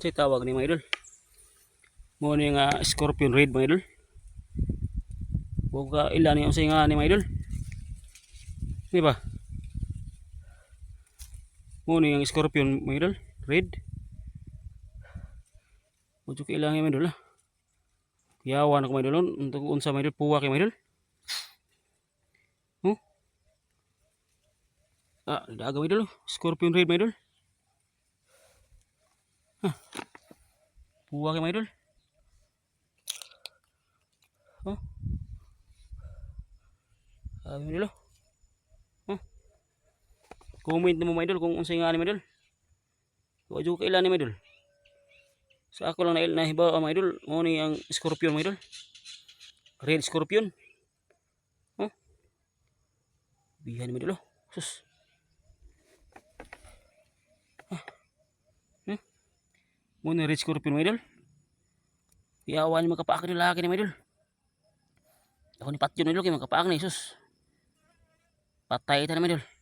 Say tawag ni mga idol. Mo ni nga scorpion red mga idol. Huwag ka ilan usay nga ni mga idol. Di ba? Mo ni ang scorpion mga idol. Red. Huwag ka ilan mga idol ah. Yawan ako mga idol. Untuk unsa mga idol. Puwa kay mga idol. Huh? Ah, daga mga idol. oh. Scorpion red mga idol. Puwa kay mga idol. Oh. Mga idol. oh. Comment mo mga idol kung unsay nga ni mga idol. Huwag ka ilan ni mga idol. Sa ako lang na nahibaw mga idol. Mo ni ang scorpion mga idol. Red scorpion. Oh. Bihan mga idol. oh. Sus. Mo ni red scorpion mga idol. Iyawan ni makapaak ni lalaki ni mga idol. Ako ni patyon ni idol kay makapaak ni sus. Patay ta na mga idol.